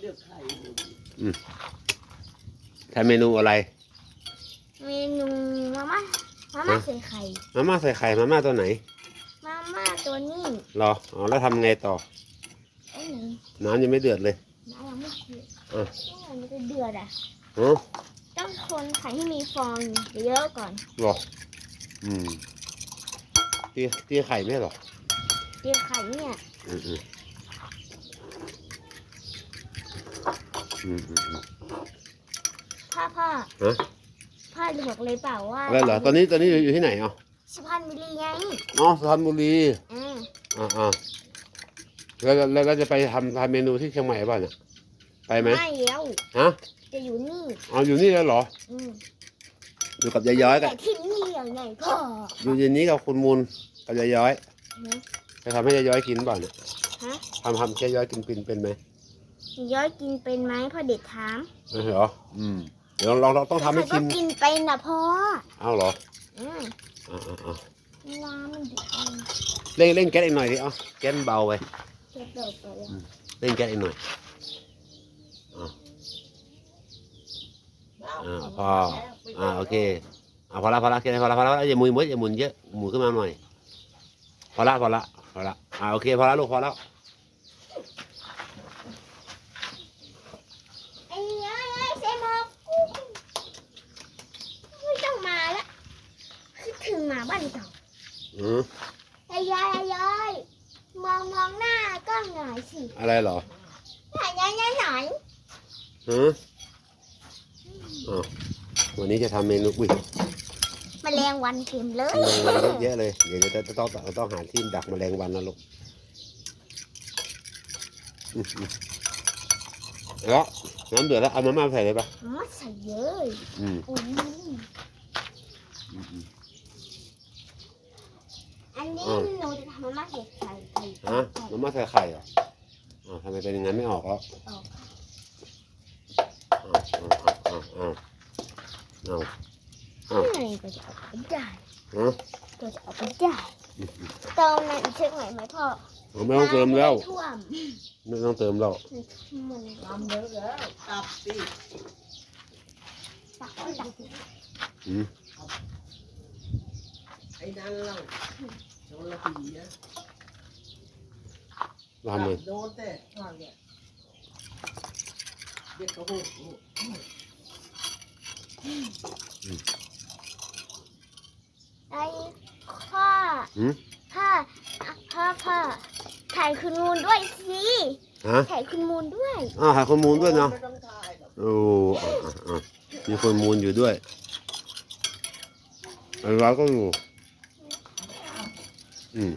เลือกไข่ทำเมนูอะไร เมนูมาม่ามาม่าใส่ไข่ มาม่าใส่ไข่ มาม่าตัวไหน มาม่าตัวนี้รออ๋อแล้วทำไงต่อไอ้หนึ่งน้ำยังไม่เดือดเลยน้ำยังไม่เดือดอะต้องให้มันจะเดือดอะอ๋อต้องคนไข่ให้มีฟองเยอะก่อนรอ อืมตีตีไข่ไม่หรอเดียวไข่เนี่ย อืมอืมอืมอืมอืม พ่อพ่อฮะพ่อจะบอกเลยเปล่าว่าแล้วเหรอตอนนี้ตอนนี้อยู่ที่ไหนอะสุพรรณบุรีไงอ๋อสุพรรณบุรีอ่าอ่าอ่าแล้วแล้วแล้วจะไปทำทำเมนูที่เชียงใหม่ป่ะเนี่ยไปไหมไม่แล้วฮะจะอยู่นี่เอาอยู่นี่แล้วเหรออืมอยู่กับยายย้อยกัแต่นที่นี่ยังไงพ่ออยู่เย็นนี้กับคุณมูลกับยายย้อยฮะจะทำให้ยายย้อยกินเปล่าเนี่ยฮะทำทำแค่ย้อยกินเป็นเป็นไหม ย้อยกินเป็นไหมพ่อเด็กถามไม่เหรออืมเดี๋ยวลองลองต้องทำให้กิน ก็กินเป็นนะพ่อเอาเหรออืมอ่าอ่าอ่าเวลามันเดือดเอาเร่งเร่งแก๊สอีกหน่อยดิเอาแก๊สเบาไปเก็บเดือดไปแล้วเร่งแก๊สอีกหน่อยอ่าอ่าพออ่าโอเคอ่าพอละพอละแค่นี้พอละพอละอย่าหมุนเยอะอย่าหมุนเยอะหมุนขึ้นมาหน่อยพอละพอละพอละอ่าโอเคพอละลูกพอแล้ว ไอ้ย้อยไอ้เซมอกกูไม่ต้องมาละคิดถึงหมา บ้านเก่าอืมไอ้ย้อยไอ้ย้อยมองมองหน้ากล้องหน่อยสิอะไรเหรอหน่อยย้อยย้อยหน่อยฮะอ๋อวันนี้จะทำเมนูอุ้ยแมลงวันเต็มเลยแมลงวันเยอะแยะเลย เดี๋ยวจะต้องต้องต้องหาที่ดักแมลงวันนะลูกอืมอืมแล้วน้ำเดือดแล้วเอามาม่าใส่เลยปะมาใส่เยอะอืม อุ้ย อืมอืม อันนี้ อ่า หนูจะทำมาม่าใส่ไข่ไข่ ฮะมาม่าใส่ไข่เหรออ๋อทำไมเป็นอย่างนั้นไม่ออกแล้วออกอ้าวอ้าวอ้าวอ้าวอ้าวข้างในก็จะเอาไปได้ฮะก็จะเอาไปได้เติมในอีกเช็คหน่อยไหมพ่อเอาไม่ต้องเติมแล้วน้ำไท่วมไม่ต้องเติมแล้วมันทำเยอะแล้วตับสิตักไม่ตักอืมไอ้นั่นเราโดนละผีอะทำเลยโดนแต่ว่าเนี่ยเด็กกระ โหกไอ้พ่ออืมพ่อพ่อพ่อถ่ายคุณมูลด้วยสิฮะถ่ายคุณมูลด้วยอ้าวหาข้อมูลด้วยเนาะไม่ต้องถ่ายหรอกโอ้อะอะอะมีคนมูลอยู่ด้วยไอ้ร้อยก็อยู่อืม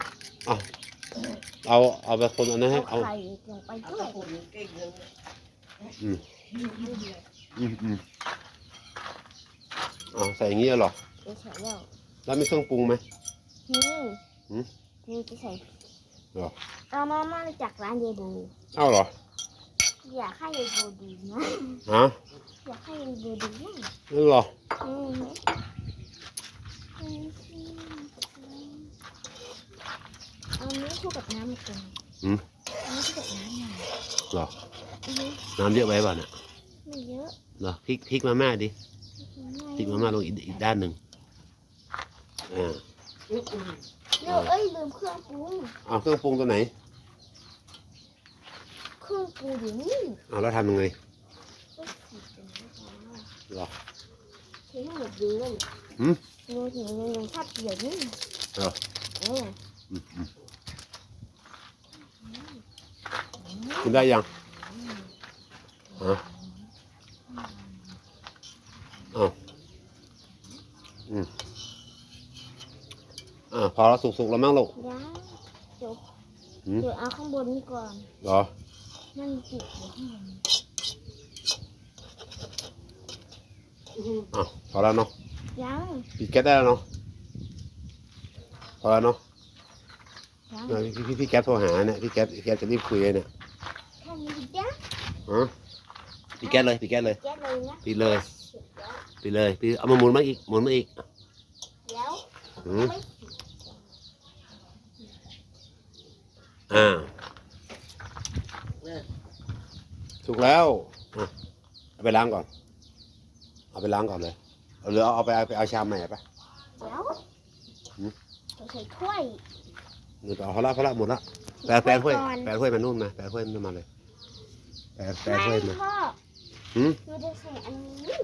เอาเอาเอาไปคนอันนั้นให้เอาเอาไข่ลงไปเอาด้วยตะปุ่นเก่งเลยนะอืมอืมอืมเอาใส่อย่างนี้เหรอไปใส่แล้วแล้วมีเครื่องปรุงไหมนี่หืมนี่จะใส่เหรอเอามามาจากร้านเยบูเอ้าเหรออยากให้เยบูดูนะฮะอยากให้เยบูดูนะนั่นเหรออืม เอาเนื้อคู่กับน้ำมาก่อนหืมเอาเนื้อคู่กับน้ำหน่อยเหรออือฮึน้ำเยอะไปป่ะเนี่ยไม่เยอะเหรอพริกพริกมาม่าดิพริกมาม่าลงอีกอีกด้านหนึ่งอ่าอื้ออื้อเดี๋ยวเอ้ยลืมเครื่องปรุงเอาเครื่องปรุงตัวไหนเครื่องปรุงอยู่นี่เอาแล้วทำยังไงก็ขีดเป็นน้ำตาลเหรอ ทิ้งหมดเลยหืมหนูถึงหนูชอบเดี๋ยวนี้เหรอ เออ อืมอืม กินได้ยังฮะอ้าวอืมอ่าพอเราสุกๆแล้วมั้งลูกยังเดี๋ยวหืมเดี๋ยวเอาข้างบนนี้ก่อน เหรอ มันติดอยู่ข้างบนอ้าวพอแล้วเนาะยังปิดแก๊สได้แล้วเนาะพอแล้วเนาะยังเนี่ยพี่พี่พี่แก๊สโทรหาเนี่ยพี่แก๊สพี่แก๊สจะรีบคุยเลยเนี่ย แค่นี้จ้ะฮะปิดแก๊สเลยปิดแก๊สเลยแก้เลยนะปิดเลยเสร็จแล้วปิดเลยปิดเอามาหมุนมาอีกหมุนมาอีกแล้วอืมไม่อ่าเนี่ยสุกแล้วอะเอาไปล้างก่อน เอาไปล้างก่อนเลยเอาหรือเอาเอาไปเอาไปเอาชามใหม่ปะเดี๋ยวหืมเราใส่ถ้วยหรือเอาพอละพอละหมดละแปลแปลถ้วยก่อนแปลถ้วยมานู่นมาแปลถ้วยมันมาเลย แปลแปลถ้วยมาพ่อหืมเราจะใส่อันนี้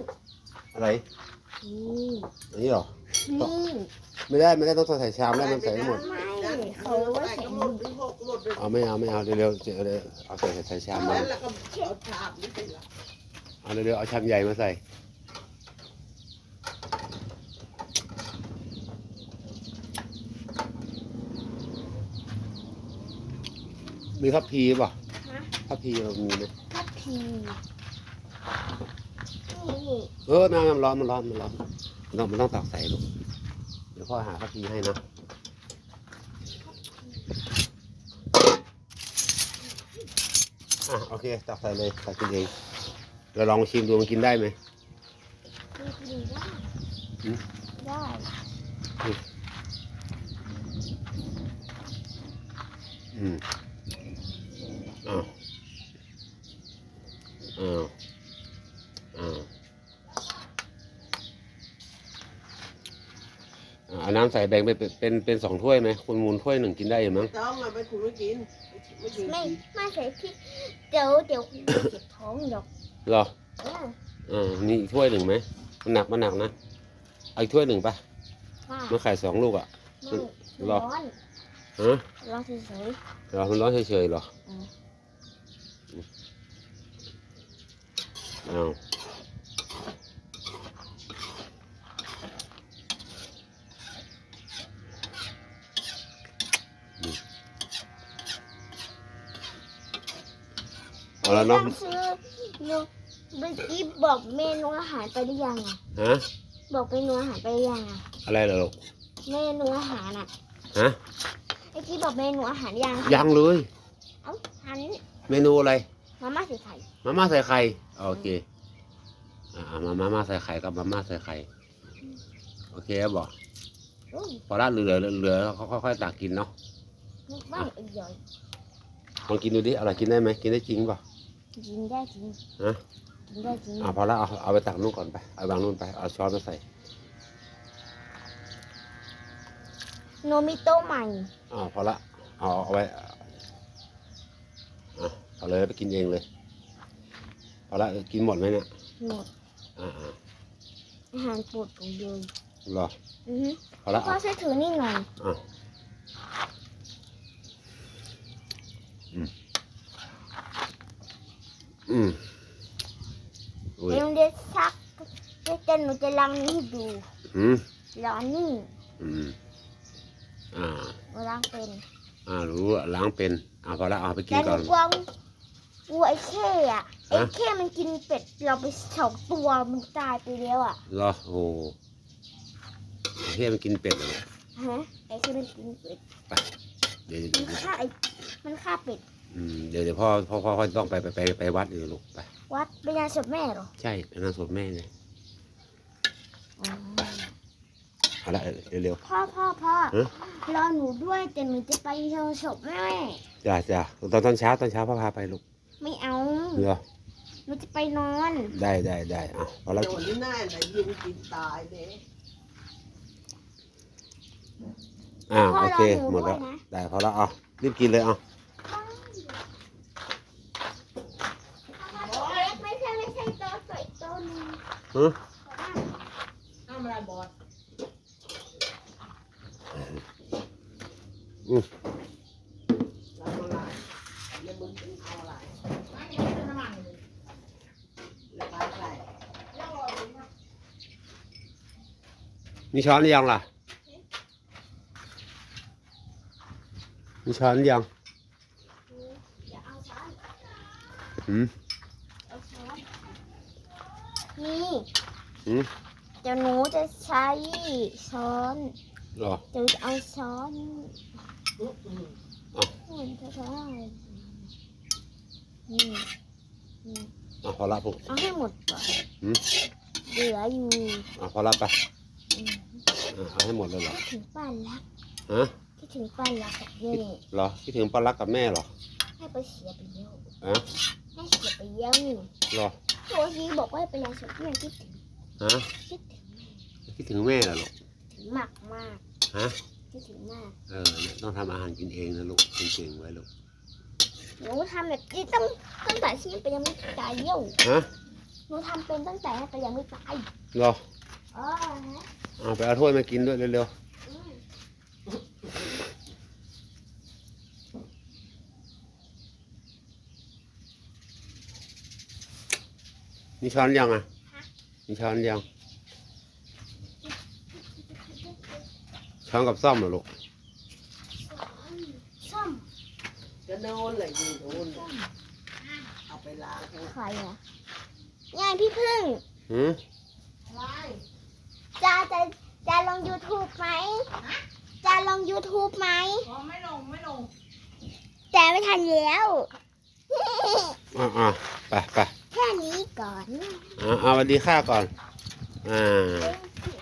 อะไรนี่อันนี้เหรอ นี่ไม่ได้ไม่ได้ต้องใส่ชามแล้วมันใส่ไม่หมด ไม่เขาไว้ใส่หมดหรือหกหมดเลยเอาไม่เอาไม่เอาเร็วๆเดี๋ยวเดี๋ยวเอาใส่ใส่ชามมาแล้วก็เอาชามนี่ไปละเอาเร็วๆเอาชามใหญ่มาใส่มีทัพพีป่ะฮะทัพพีเรามีไหม ทีนี่เออน้ำมันร้อนมันร้อนมันร้อนมันต้องมันต้องตักใส่ลูกเดี๋ยวพ่อหาทัพพีให้นะอะโอเคตักใส่เลยตักกินเองเราลองชิมดูมันกินได้ไหมดีได้หืมได้ อืมอ้าว อ้าวอ้าวอ่าเอาน้ำใส่แบ่งไปเป็นเป็นเป็นสองถ้วยไหมคุณมูลถ้วยหนึ่งกินได้อยู่มั้งต้องเอาไปคุณไม่กิน ไม่กินไม่ไม่ใส่พริกเดี๋ยวเดี๋ยวคุณเจ็บท้องหรอกเหรอเอออ่านี่อีกถ้วยหนึ่งไหมมันหนักมันหนักนะเอาอีกถ้วยหนึ่งปะค่ะมันไข่สองลูกอะ ไม่หรอ ร้อนฮะร้อนเฉยเหรอมันร้อนเฉยๆเหรออื มอ้าวอืมเอาแล้วๆเนาะต้องซื้อหนูเมื่อกี้บอกเมนูอาหารไปหรือยังอะฮะ บอกเมนูอาหารไปหรือยังอะอะไรเหรอลูก เมนูอาหารอะฮะ เมื่อกี้บอกเมนูอาหารยังยังเลย เอ้าหันเมนูอะไร มาม่าใส่ไข่มาม่าใส่ไข่โอเคอ่ามามาม่าใส่ไข่กับมาม่าใส่ไข่โอเคครับบอกอุ้ยพอละเหลือเหลือเหลือเขาค่อยๆตักกินเนาะนึกบ้านอีกย่อยลองกินดูดิอร่อยกินได้ไหมกินได้จริงเปล่ะ กินได้จริงฮะ กินได้จริงอ่าพอละเอาเอาไปตักนู่นก่อนไปเอาวางนู่นไปเอาช้อนมาใส่โนมิโต้ใหม่อ่าพอละเอาเอาไว้อะ เอาเลยไปกินเองเลยพอละเออกินหมดไหมเนี่ยหมดอ่าอ่าอาหารโปรดของเลยรออือฮึพอละพ่ออะช่วยถือนี่หน่อยอะอืมอืมอุ้ยเดี๋ยวเดี๋ยวซักเดี๋ยวจะหนูจะล้างนี่ให้ดูอืมล้างนี่อืมอ่าล้างเป็น อ่ารู้อะล้างเป็นอ่าพอละเอาไปกินแต่หก่นูอนกลั ววัวไอ้เข้อะไอ้ฮะเข้มันกินเป็ดเราไปสองตัวมันตายไปแล้วอะเหรอโอ้โหเฮียมันกินเป็ดเหรอฮะไอ้เข้มันกินเป็ดเดี๋ยวมัเดี๋ยนวฆ่าไอ้มันฆ่าเป็ดอืมเดี๋ยวเดี๋ยวพ่อพ่อพ่อพ่อต้องไปไปไปไปวัดอยู่ลูกไปวัดเป็นงานศพแม่เหรอใช่เป็นงานศพแม่เลยอ๋อเอาละเร็วเร็วพ่อพ่อพ่อฮะ รอหนูด้วยแต่หนูจะไปงานศพแม่ๆจ้าจ้าตอนตอนเช้าตอนเช้าพ่อพาไปลูก ไม่เอาเหรอหนูจะไปนอน ได้ได้ได้อะพอละโดนนี่หน้าไหนยิงกินตายเลยอ่าพ่อโอรอเคหนูหมดด้วแล้ยวนะ ได้พอละเอารีบกินเลยเอาไม่ใช่ไม่ใช่โต๊ะตัวอีกโต๊ะหนึงฮะทำอะไรบอสอืม ทำอะไรแล้วมึงเอาอะไรแล้วไปใส่ มีช้อนหรือยังล่ะ มีช้อนหรือยังอย่าเอาช้อนอืมเอาช้อนนี่อืมเดี๋ยวหนูจะใช้ช้อนเหรอเดี๋ยวจะเอาช้อนอื้อหือเหมือนจะช้อนอะไรนี่นี่อะพอละปุ๊บเอาให้หมดก่อนอืมเหลืออยู่อะพอละไปอืม อะเอาให้หมดเลยเหรอคิดถึงป้ารักฮะคิดถึงป้ารักกับเย่เหรอคิดถึงป้ารักกับแม่เหรอให้ไปเสียไปแล้วฮะให้เสียไปเยี่ยมนี่รอโรซีบอกว่าไปยังสุดเนี่ยคิดถึงฮะคิดถึงคิดถึงแม่เหรอลูกถึงมากมากฮะคิดถึงมากเออเนี่ยต้องทำอาหารกินเองนะลูกเก่งๆไว้ลูกหนูทำแบบนี้ตั้งตั้งแต่ที่ไปยังไม่ตายเยี่ยวฮะหนูทำเป็นตั้งแต่ไปยังไม่ตายรออ๋อฮะ เอาไปเอาถ้วยมากินด้วยเร็วอืมๆมีช้อนยังอะมีช้อนยัง ช้อนกับซ่อมเหรอลูกส้มก็โน่นเลยอยู่โน่นเลยเอาไปล้างให้ใครอะยายพี่พึ่งหืมอะไร จะจะจะลง YouTube ไหม จะลง YouTube ไหม อ๋อไม่ลงไม่ลงแต่ไม่ทันแล้ว อ่าอ่าไปไปแค่นี้ก่อน อ่าเอาสวัสดีค่าก่อน อ่าเป็น